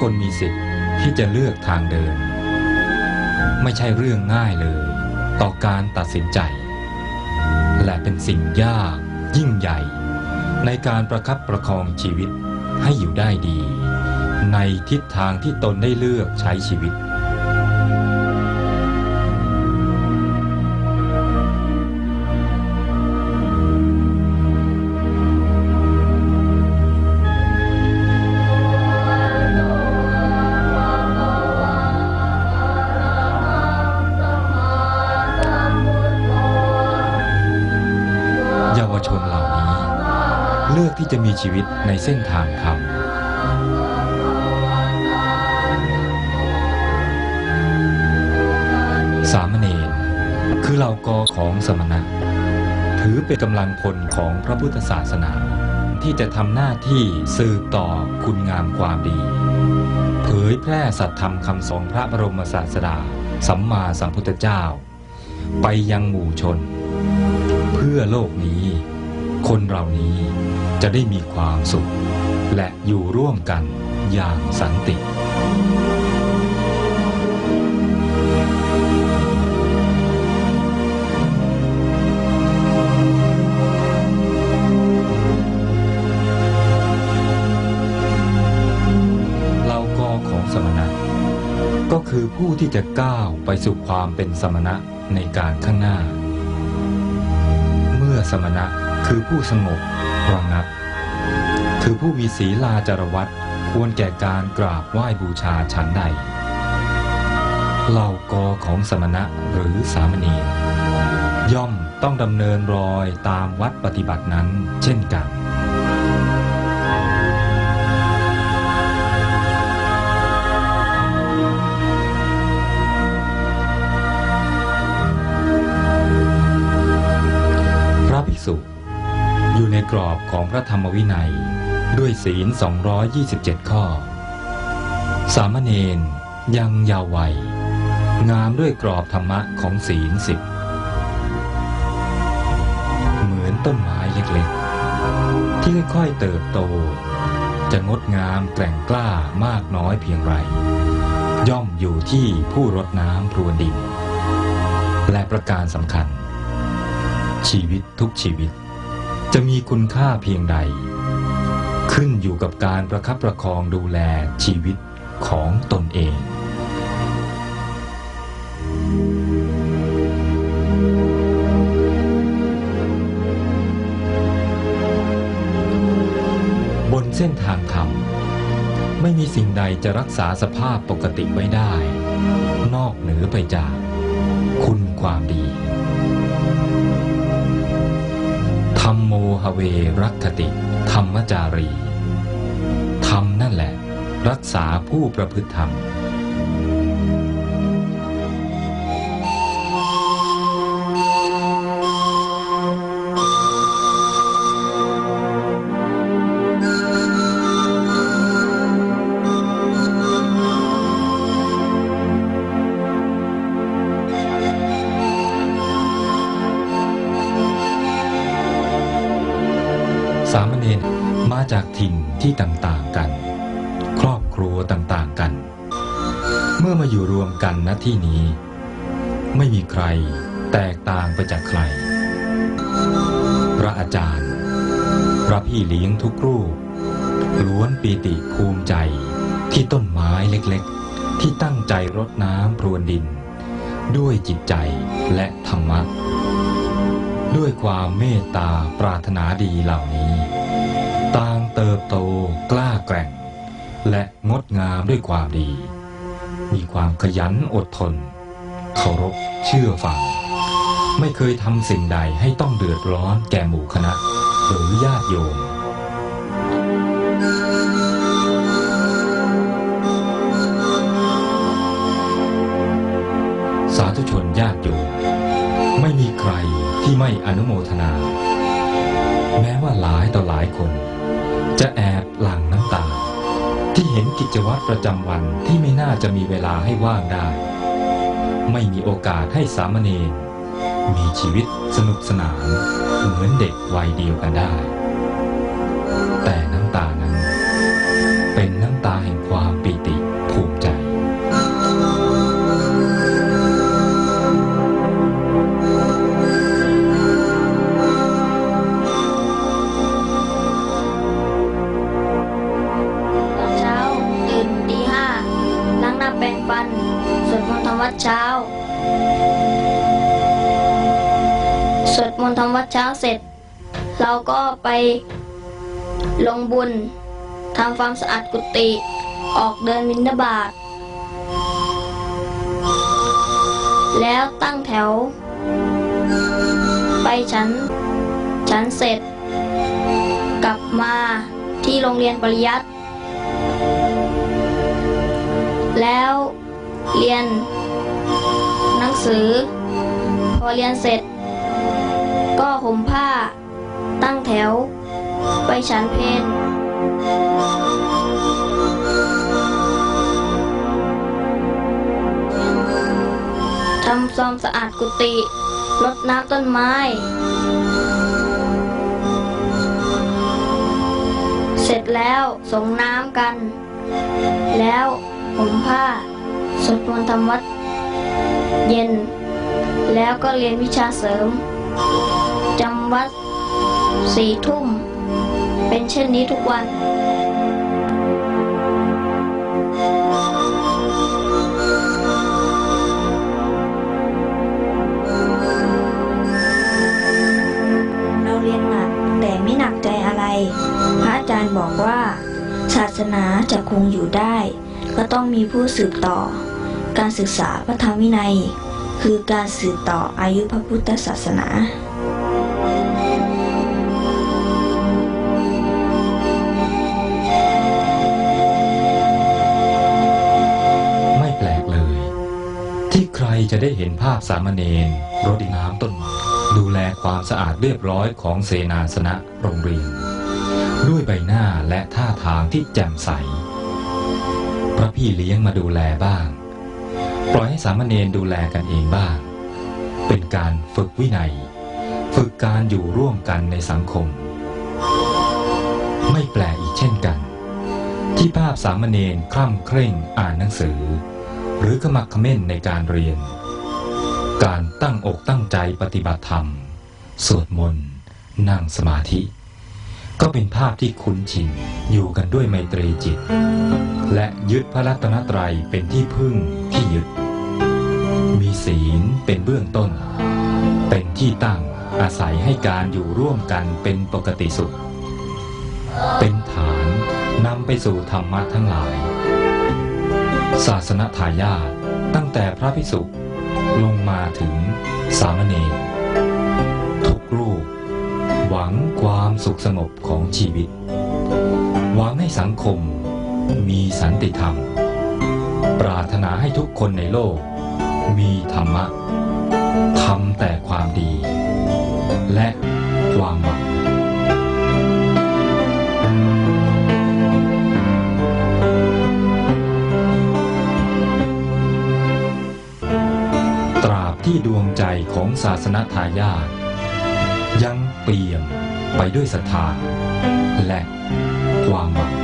คนมีสิทธิ์ที่จะเลือกทางเดิน ไม่ใช่เรื่องง่ายเลย ต่อการตัดสินใจ และเป็นสิ่งยากยิ่งใหญ่ ในการประคับประคองชีวิตให้อยู่ได้ดี ในทิศทางที่ตนได้เลือกใช้ชีวิต เยาวชนเหล่านี้ เลือกที่จะมีชีวิตในเส้นทางธรรมสามเณรคือเหล่ากอของสมณะ ถือเป็นกำลังพลของพระพุทธศาสนา ที่จะทำหน้าที่สืบต่อคุณงามความดี เผยแพร่สัตธรรมคำสอนพระบรมศาสดา สัมมาสัมพุทธเจ้า ไปยังหมู่ชน เพื่อโลกนี้ คนเหล่านี้จะได้มีความสุข และอยู่ร่วมกันอย่างสันติเหล่ากของสมณะก็คือผู้ที่จะก้าวไปสู่ความเป็นสมณะในการข้างหน้า สมณะคือผู้สงบระงับ คือผู้มีศีลาจารวัตควรแก่การกราบไหว้บูชาฉันใดเหล่ากอของสมณะหรือสามเณรย่อมต้องดำเนินรอยตามวัดปฏิบัตินั้นเช่นกัน พระภิกษุอยู่ในกรอบของพระธรรมวินัย ด้วยศีล 227 ข้อ สามเณรยังยาววัย งามด้วยกรอบธรรมะของศีลสิบเหมือนต้นไม้เล็กๆ ที่ค่อยๆเติบโต จะงดงามแกร่งกล้ามากน้อยเพียงไร ย่อมอยู่ที่ผู้รดน้ำพรวนดินและประการสำคัญ ชีวิตทุกชีวิต จะมีคุณค่าเพียงใด ขึ้นอยู่กับการประคับประคองดูแลชีวิตของตนเองบนเส้นทางธรรมไม่มีสิ่งใดจะรักษาสภาพปกติไว้ได้ นอกเหนือไปจากคุณความดี รรมโมหเวรักติ ธรรมจารี ธรรมนั่นแหละ รักษาผู้ประพฤติธรรม สามเณรมาจากถิ่นที่ต่างๆกัน ครอบครัวต่างๆกัน เมื่อมาอยู่รวมกันณที่นี้ ไม่มีใครแตกต่างไปจากใคร พระอาจารย์ พระพี่เลี้ยงทุกรูป ล้วนปีติภูมิใจที่ต้นไม้เล็กๆ ที่ตั้งใจรดน้ำพรวนดิน ด้วยจิตใจและธรรมะ ด้วยความเมตตาปรารถนาดีเหล่านี้ ต่างเติบโตกล้าแกร่ง และงดงามด้วยความดี มีความขยันอดทน เคารพเชื่อฟัง ไม่เคยทำสิ่งใดให้ต้องเดือดร้อนแก่หมู่คณะ หรือญาติโยมสาธุชนญาติโยมไม่มีใคร ที่ไม่อนุโมทนา แม้ว่าหลายต่อหลายคน จะแอบหลั่งน้ำตา ที่เห็นกิจวัตรประจำวันที่ไม่น่าจะมีเวลาให้ว่างได้ ไม่มีโอกาสให้สามเณรมีชีวิตสนุกสนานเหมือนเด็กวัยเดียวกันได้ วัดเช้าเสร็จ เราก็ไปลงบุญทำความสะอาดกุฏิออกเดินบิณฑบาตแล้วตั้งแถว ไปฉัน ฉันเสร็จ กลับมาที่โรงเรียนปริยัติแล้วเรียนหนังสือ พอเรียนเสร็จ ก็ห่มผ้า ตั้งแถว ไปฉันเพนทำความสะอาดกุฏิรดน้ำต้นไม้ เสร็จแล้วส่งน้ำกัน แล้วห่มผ้าสวดมนต์ทำวัด เย็น แล้วก็เรียนวิชาเสริม จำวัดสี่ทุ่ม เป็นเช่นนี้ทุกวัน เราเรียนหนักแต่ไม่หนักใจอะไร พระอาจารย์บอกว่า ศาสนาจะคงอยู่ได้ ก็ต้องมีผู้สืบต่อ การศึกษาพระธรรมวินัย คือการสืบต่ออายุพระพุทธศาสนาไม่แปลกเลยที่ใครจะได้เห็นภาพสามเณรรดน้ำต้นไม้ดูแลความสะอาดเรียบร้อยของเสนาสนะโรงเรียน ด้วยใบหน้าและท่าทางที่แจ่มใส พระพี่เลี้ยงมาดูแลบ้าง ปล่อยให้สามเณรดูแลกันเองบ้าง เป็นการฝึกวินัย ฝึกการอยู่ร่วมกันในสังคม ไม่แปลกอีกเช่นกัน ที่ภาพสามเณรคร่ำเคร่งอ่านหนังสือ หรือขมักขม้นในการเรียน การตั้งอกตั้งใจปฏิบัติธรรม สวดมนต์ นั่งสมาธิ ก็เป็นภาพที่คุ้นชินอยู่กันด้วยไมตรีจิตและยึดพระรัตนตรัยเป็นที่พึ่งที่ยึด ศีลเป็นเบื้องต้น เป็นที่ตั้งอาศัยให้การอยู่ร่วมกันเป็นปกติสุข เป็นฐานนำไปสู่ธรรมะทั้งหลาย ศาสนทายาทตั้งแต่พระภิกษุลงมาถึงสามเณรทุกรูป หวังความสุขสงบของชีวิต หวังให้สังคมมีสันติธรรม ปรารถนาให้ทุกคนในโลก มีธรรมะทำแต่ความดี และความหวังตราบที่ดวงใจของศาสนทายาทยังเปี่ยมไปด้วยศรัทธาและความหวัง